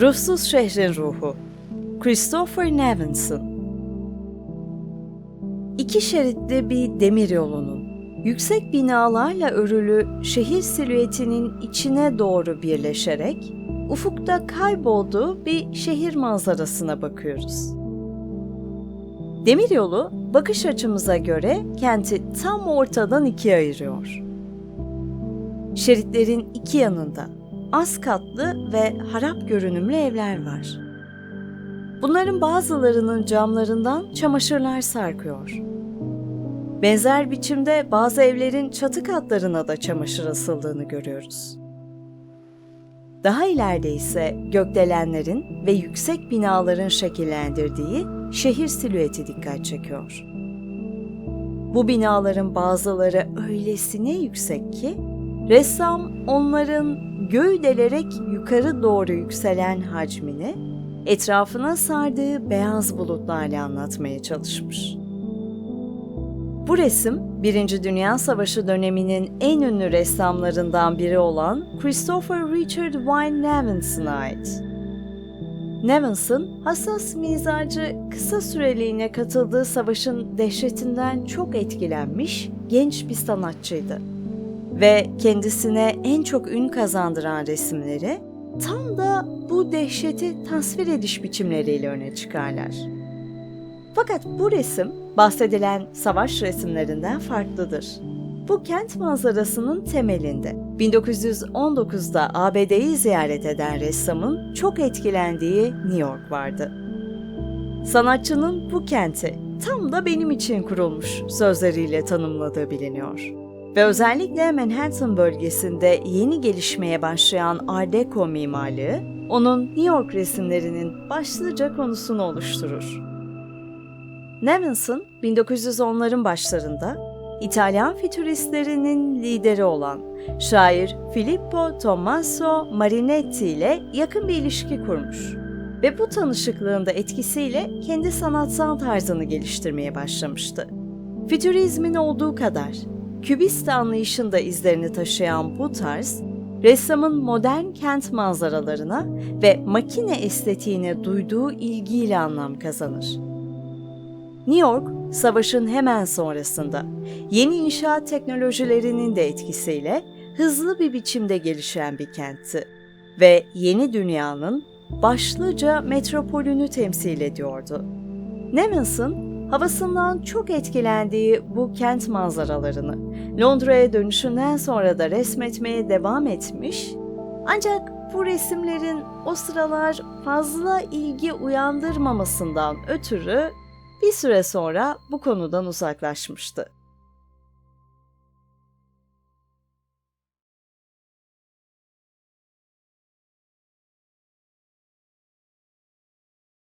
Ruhsuz Şehrin Ruhu Christopher Nevinson İki şeritli bir demir yolunun yüksek binalarla örülü şehir silüetinin içine doğru birleşerek ufukta kaybolduğu bir şehir manzarasına bakıyoruz. Demiryolu bakış açımıza göre kenti tam ortadan ikiye ayırıyor. Şeritlerin iki yanında az katlı ve harap görünümlü evler var. Bunların bazılarının camlarından çamaşırlar sarkıyor. Benzer biçimde bazı evlerin çatı katlarına da çamaşır asıldığını görüyoruz. Daha ileride ise gökdelenlerin ve yüksek binaların şekillendirdiği şehir silüeti dikkat çekiyor. Bu binaların bazıları öylesine yüksek ki ressam onların göğü delerek yukarı doğru yükselen hacmini etrafına sardığı beyaz bulutlarla anlatmaya çalışmış. Bu resim, Birinci Dünya Savaşı döneminin en ünlü ressamlarından biri olan Christopher Richard Wayne Nevinson'a ait. Nevinson, hassas mizacı kısa süreliğine katıldığı savaşın dehşetinden çok etkilenmiş genç bir sanatçıydı. Ve kendisine en çok ün kazandıran resimleri tam da bu dehşeti tasvir ediş biçimleriyle öne çıkarlar. Fakat bu resim bahsedilen savaş resimlerinden farklıdır. Bu kent manzarasının temelinde 1919'da ABD'yi ziyaret eden ressamın çok etkilendiği New York vardı. Sanatçının bu kenti tam da benim için kurulmuş sözleriyle tanımladığı biliniyor. Ve özellikle Manhattan bölgesinde yeni gelişmeye başlayan Art Deco mimarlığı onun New York resimlerinin başlıca konusunu oluşturur. Nevinson 1910'ların başlarında İtalyan fütüristlerinin lideri olan şair Filippo Tommaso Marinetti ile yakın bir ilişki kurmuş ve bu tanışıklığında etkisiyle kendi sanatsal tarzını geliştirmeye başlamıştı. Fütürizmin olduğu kadar Kübist anlayışında izlerini taşıyan bu tarz, ressamın modern kent manzaralarına ve makine estetiğine duyduğu ilgiyle anlam kazanır. New York, savaşın hemen sonrasında yeni inşaat teknolojilerinin de etkisiyle hızlı bir biçimde gelişen bir kentti ve yeni dünyanın başlıca metropolünü temsil ediyordu. Nevinson, havasından çok etkilendiği bu kent manzaralarını Londra'ya dönüşünden sonra da resmetmeye devam etmiş ancak bu resimlerin o sıralar fazla ilgi uyandırmamasından ötürü bir süre sonra bu konudan uzaklaşmıştı.